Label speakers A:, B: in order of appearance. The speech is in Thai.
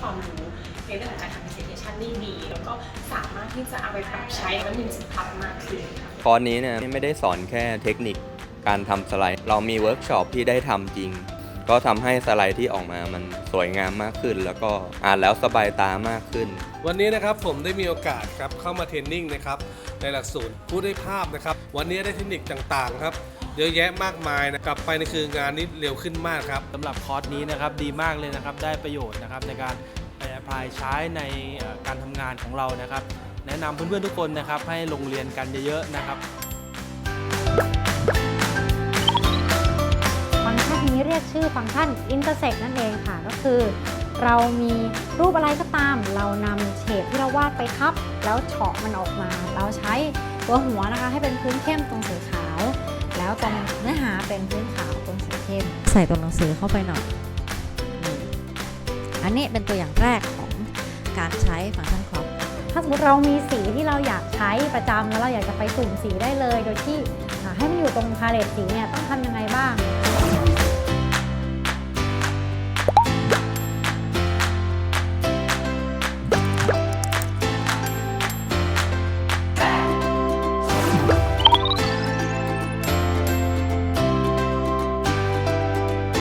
A: ความรู้ในเรื่องของการทำ presentation ได้ดี แล้วก็สามารถที่จะเอาไปปรับใช้แล้วมีสิทธิภาพมากขึ้น
B: คอร์สนี้เนี่ยไม่ได้สอนแค่เทคนิคการทำสไลด์ เรามีเวิร์กช็อปที่ได้ทำจริง ก็ทำให้สไลด์ที่ออกมามันสวยงามมากขึ้น แล้วก็อ่านแล้วสบายตามากขึ้น
C: วันนี้นะครับผมได้มีโอกาสครับเข้ามาเทรนนิ่งนะครับในหลักสูตรพูดได้ภาพนะครับ วันนี้ได้เทคนิคต่างๆครับ เยอะแยะมากมายนะกลับไปในคืองานนี้เร็วขึ้นมากครับ
D: สำหรับคอร์สนี้นะครับดีมากเลยนะครับได้ประโยชน์นะครับในการไปแอพพลายใช้ในเอ่อการทำงานของเรานะครับ แนะนำเพื่อนๆทุกคนนะครับให้ลงเรียนกันเยอะๆนะครับ
E: ฟังก์ชันนี้เรียกชื่อฟังก์ชัน intersect นั่นเองค่ะ ก็คือ เรามีรูปอะไรก็ตาม เรานำเฉดที่เราวาดไปทับ แล้วเฉาะมันออกมา เราใช้ตัวหัวนะคะ ให้เป็นพื้นเข้มตรงสีขาว แล้วตรงเนื้อหาเป็นพื้นขาวตรงสีเข้ม
F: ใส่ตัวหนังสือเข้าไปหน่อยอันนี้เป็นตัวอย่างแรกของการใช้ฟังก์ชันครอป
E: ถ้าสมมติเรามีสีที่เราอยากใช้ประจำแล้วเราอยากจะไปสุ่มสีได้เลย โดยที่ให้มันอยู่ตรงพาเลตสีเนี่ยต้องทำยังไง